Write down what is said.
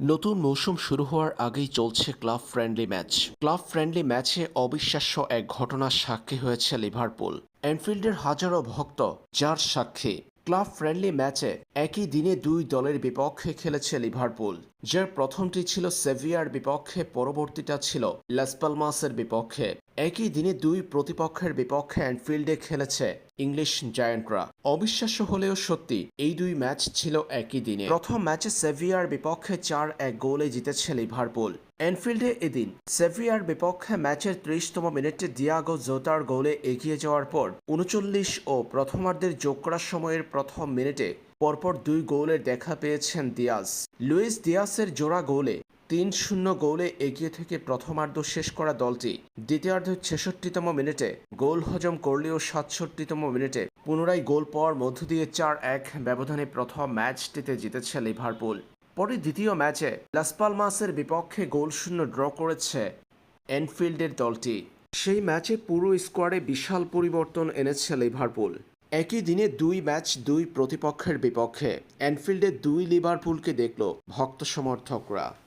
নতুন মৌসুম শুরু হওয়ার আগেই চলছে club friendly match. Club friendly ম্যাচে অবিশ্বাস্য এক ঘটনার সাক্ষী হয়েছে লিভারপুল। এনফিল্ডের হাজারো ভক্ত যার সাক্ষী। ক্লাব ফ্রেন্ডলি ম্যাচে একই দিনে দুই দলের বিপক্ষে খেলেছে লিভারপুল, যার প্রথমটি ছিল সেভিয়ার বিপক্ষে, পরবর্তীটা ছিল লাসপালমাসের বিপক্ষে। একই দিনে দুই প্রতিপক্ষের বিপক্ষে অ্যানফিল্ডে খেলেছে ইংলিশ জায়ান্টরা। অবিশ্বাস্য হলেও সত্যি, এই দুই ম্যাচ ছিল একই দিনে। প্রথম ম্যাচে সেভিয়ার বিপক্ষে চার এক গোলে জিতেছে লিভারপুল। এনফিল্ডে এদিন, সেভিয়ার বিপক্ষে ম্যাচের ত্রিশতম মিনিটে দিয়াগো জোতার গোলে এগিয়ে যাওয়ার পর, উনচল্লিশ ও প্রথমার্ধের যোগ করার সময়ের প্রথম মিনিটে পরপর দুই গোলের দেখা পেয়েছেন দিয়াজ। লুইস দিয়াসের জোড়া গোলে, তিন শূন্য গোলে এগিয়ে থেকে প্রথমার্ধ শেষ করা দলটি দ্বিতীয়ার্ধের ছেষট্টিতম মিনিটে গোল হজম করলেও সাতষট্টিতম মিনিটে পুনরায় গোল পাওয়ার মধ্য দিয়ে চার এক ব্যবধানে প্রথম ম্যাচটিতে জিতেছে লিভারপুল। পরে দ্বিতীয় ম্যাচে লাসপালমাসের বিপক্ষে গোল শূন্য ড্র করেছে এনফিল্ডের দলটি। সেই ম্যাচে পুরো স্কোয়াডে বিশাল পরিবর্তন এনেছে লিভারপুল। একই দিনে দুই ম্যাচ দুই প্রতিপক্ষের বিপক্ষে। অ্যানফিল্ডে দুই লিভারপুলকে দেখল ভক্ত সমর্থকরা।